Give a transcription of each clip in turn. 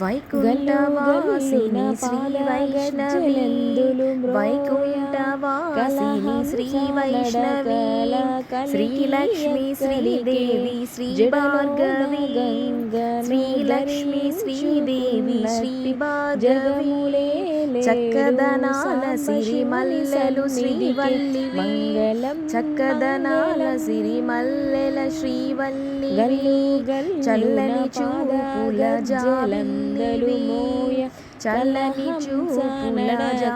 వైకుంఠవాసిని శ్రీ వైష్ణవి వైకుంఠవాసిని శ్రీ వైష్ణవి శ్రీలక్ష్మి శ్రీదేవి శ్రీ భార్గవి శ్రీలక్ష్మి శ్రీదేవి శ్రీ భార్గవి. చక్కదనాల సిరి మల్లెలు శ్రీవల్లి మంగళం చక్కదనాల సిరి మల్లెల శ్రీవల్లి చల్లని చూపుల జలందలు మోయ. చల్లని చూపుల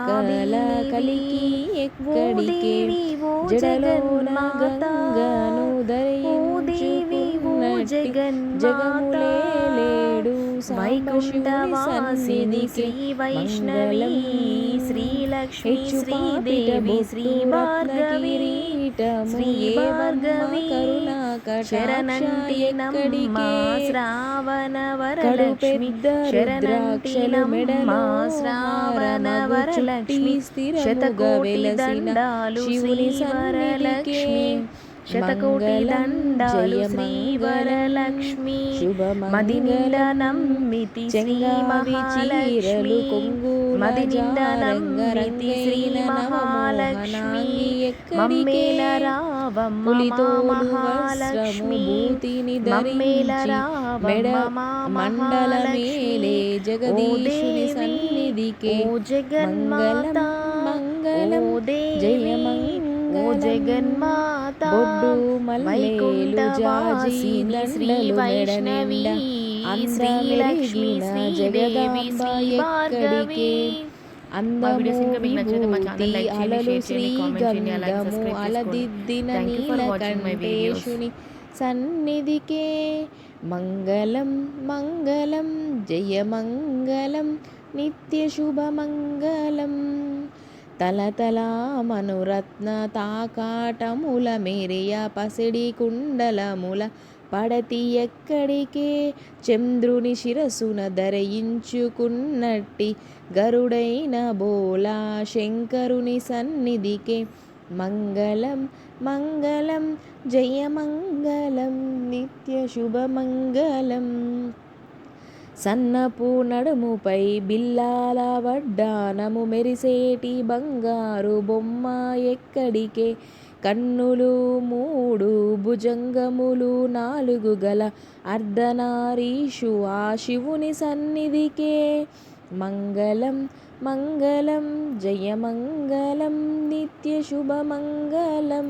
కల కలికి ఎక్కడికే జడలోన గంగను ధరించుకున్నట్టి జగములే లేడు వైకుంఠవాసిని శ్రీ వైష్ణవి శ్రీలక్ష్మి శ్రీదేవి శ్రీ భార్గవి శ్రీ భార్గవి శరణంటి నమ్మ శ్రావణ వరలక్ష్మి శరణంటి నమ్మ శ్రావణ వరలక్ష్మి శతకోటి దండాలు శ్రీ వరలక్ష్మి. శతకోటి దండాలు శ్రీ వరలక్ష్మి మది నిండా నమ్మితి శ్రీ మహాలక్ష్మి మది నిండా నమ్మితి శ్రీ మహాలక్ష్మి మమ్మేల రావమ్మ మహాలక్ష్మి మమ్మేల రావమ్మ మండలమేలే జగదీశుని సన్నిధికే. ఓ జగన్మాత మంగళం ఓ దేవి, జయమంగళం. ఓ జగన్మాత శ్రీ వైష్ణవి శ్రీలక్ష్మి శ్రీదేవి శ్రీ భార్గవి. అందము సన్నిధికే. మంగళం మంగళం జయ మంగళం నిత్య శుభమంగళం తలతల మనురత్న తాకాటముల మేరియ పసిడి కుండలముల పడతి ఎక్కడికే? చంద్రుని శిరసున ధరయించుకున్నట్టి గరుడైన బోలా శంకరుని సన్నిధికే. మంగళం మంగళం జయమంగళం నిత్య శుభమంగళం. సన్నపు నడుముపై బిల్లాల వడ్డానము మెరిసేటి బంగారు బొమ్మ ఎక్కడికే? కన్నులు మూడు భుజంగములు నాలుగు గల అర్ధనారీషు ఆ శివుని సన్నిధికే. మంగళం మంగళం జయమంగళం నిత్య శుభమంగళం